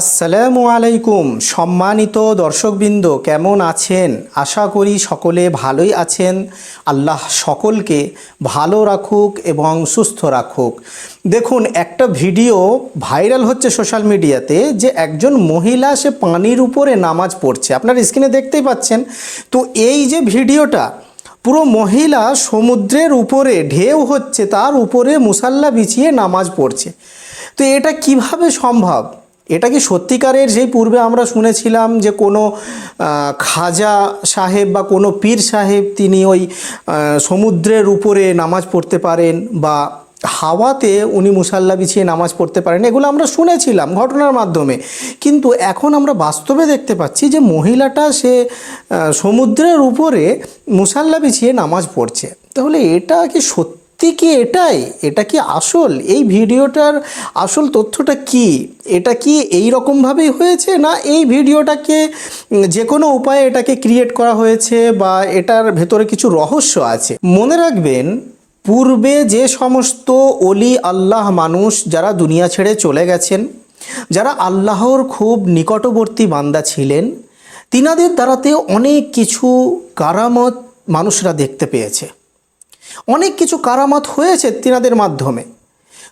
আসসালামু আলাইকুম, সম্মানিত দর্শকবৃন্দ, কেমন আছেন? আশা করি সকলে ভালোই আছেন। আল্লাহ সকলকে ভালো রাখুক এবং সুস্থ রাখুক। দেখুন, একটা ভিডিও ভাইরাল হচ্ছে সোশ্যাল মিডিয়াতে যে একজন মহিলা, সে পানির উপরে নামাজ পড়ছে। আপনার স্ক্রিনে দেখতেই পাচ্ছেন। তো এই যে ভিডিওটা, পুরো মহিলা সমুদ্রের উপরে ঢেউ হচ্ছে, তার উপরে মুসাল্লা বিছিয়ে নামাজ পড়ছে। তো এটা কীভাবে সম্ভব? এটা কি সত্যিকারের সেই পূর্বে আমরা শুনেছিলাম যে কোনো খাজা সাহেব বা কোনো পীর সাহেব তিনি ওই সমুদ্রের উপরে নামাজ পড়তে পারেন বা হাওয়াতে উনি মুসাল্লা বিছিয়ে নামাজ পড়তে পারেন, এগুলো আমরা শুনেছিলাম ঘটনার মাধ্যমে। কিন্তু এখন আমরা বাস্তবে দেখতে পাচ্ছি যে মহিলাটা সে সমুদ্রের উপরে মুসাল্লা বিছিয়ে নামাজ পড়ছে। তাহলে এটা কি সত্যি কি এটাই? এটা কি আসল? এই ভিডিওটার আসল তথ্যটা কি? এটা কি এই রকমভাবেই হয়েছে না এই ভিডিওটাকে যে কোনো উপায়ে এটাকে ক্রিয়েট করা হয়েছে বা এটার ভেতরে কিছু রহস্য আছে? মনে রাখবেন, পূর্বে যে সমস্ত অলি আল্লাহ মানুষ যারা দুনিয়া ছেড়ে চলে গেছেন, যারা আল্লাহর খুব নিকটবর্তী বান্দা ছিলেন, তিনাদের দ্বারাতে অনেক কিছু কারামত মানুষরা দেখতে পেয়েছে। অনেক কিছু কারামাত হয়েছে তিনাদের মাধ্যমে।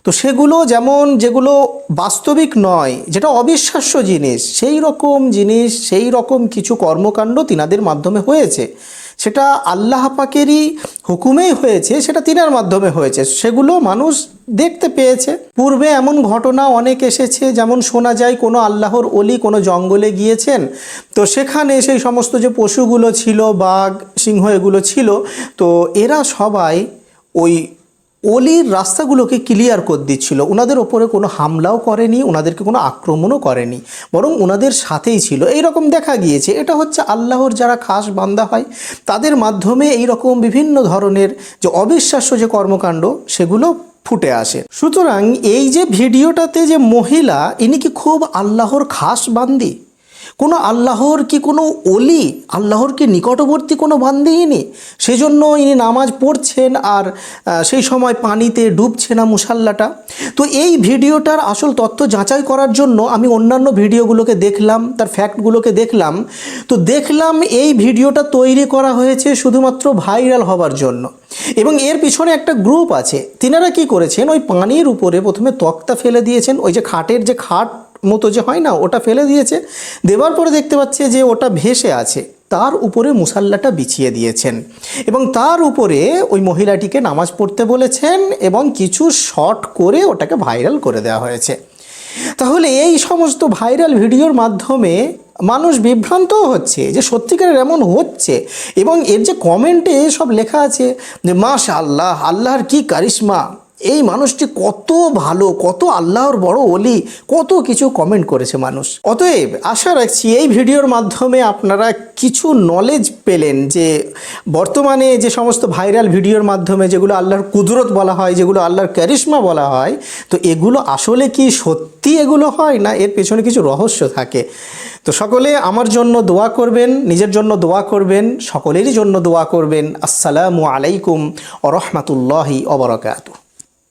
তো সেগুলো যেমন, যেগুলো বাস্তবিক নয়, যেটা অবিশ্বাস্য জিনিস সেই রকম জিনিস সেই রকম কিছু কর্মকাণ্ড তিনাদের মাধ্যমে হয়েছে। সেটা আল্লাহ পাকেরই হুকুমেই হয়েছে, সেটা তিনার মাধ্যমে হয়েছে। সেগুলো মানুষ দেখতে পেয়েছে। পূর্বে এমন ঘটনা অনেক এসেছে, যেমন শোনা যায় কোনো আল্লাহর অলি কোনো জঙ্গলে গিয়েছেন, তো সেখানে সেই সমস্ত যে পশুগুলো ছিল, বাঘ, সিংহ এগুলো ছিল, তো এরা সবাই ওই অলির রাস্তাগুলোকে ক্লিয়ার করে দিচ্ছিল। ওনাদের ওপরে কোনো হামলাও করেনি ওনাদেরকে কোনো আক্রমণও করেনি। বরং ওনাদের সাথেই ছিল। এই রকম দেখা গিয়েছে। এটা হচ্ছে আল্লাহর যারা খাস বান্দা হয়, তাদের মাধ্যমে এই রকম বিভিন্ন ধরনের যে অবিশ্বাস্য যে কর্মকাণ্ড, সেগুলো ফুটে আসে। সুতরাং এই যে ভিডিওটাতে যে মহিলা, ইনি কি খুব আল্লাহর খাস বান্দি? কোনো আল্লাহর কি কোনো অলি আল্লাহর কি নিকটবর্তী কোনো বান্দিহীনি? সেজন্য ইনি নামাজ পড়ছেন আর সেই সময় পানিতে ডুবছে না মুসাল্লাটা। তো এই ভিডিওটার আসল তথ্য যাচাই করার জন্য আমি অন্যান্য ভিডিওগুলোকে দেখলাম, তার ফ্যাক্টগুলোকে দেখলাম। তো দেখলাম এই ভিডিওটা তৈরি করা হয়েছে শুধুমাত্র ভাইরাল হবার জন্য। এবং এর পিছনে একটা গ্রুপ আছে। তিনারা কি করেছেন? ওই পানির উপরে প্রথমে তক্তা ফেলে দিয়েছেন, ওই যে খাটের যে খাট মতো যে হয় না, ওটা ফেলে দিয়েছে। দেওয়ার পরে দেখতে পাচ্ছে যে ওটা ভেসে আছে। তার উপরে মুসাল্লাটা বিছিয়ে দিয়েছেন। এবং তার উপরে ওই মহিলাটিকে নামাজ পড়তে বলেছেন এবং কিছু শর্ট করে ওটাকে ভাইরাল করে দেওয়া হয়েছে। তাহলে এই সমস্ত ভাইরাল ভিডিওর মাধ্যমে মানুষ বিভ্রান্তও হচ্ছে যে সত্যিকারের এমন হচ্ছে এবং এর যে কমেন্টে সব লেখা আছে যে মাশা আল্লাহ আল্লাহর কি কারিশমা। এই মানুষটি কত ভালো, কত আল্লাহর বড় অলি কত কিছু কমেন্ট করেছে মানুষ। অতএব আশা রাখছি এই ভিডিওর মাধ্যমে আপনারা কিছু নলেজ পেলেন যে বর্তমানে যে সমস্ত ভাইরাল ভিডিওর মাধ্যমে যেগুলো আল্লাহর কুদরত বলা হয়, যেগুলো আল্লাহর ক্যারিশমা বলা হয়, তো এগুলো আসলে কি সত্যি এগুলো হয় না এর পেছনে কিছু রহস্য থাকে? তো সকলে আমার জন্য দোয়া করবেন, নিজের জন্য দোয়া করবেন, সকলেরই জন্য দোয়া করবেন। আসসালামু আলাইকুম ও রহমতুল্লাহি অবরকাত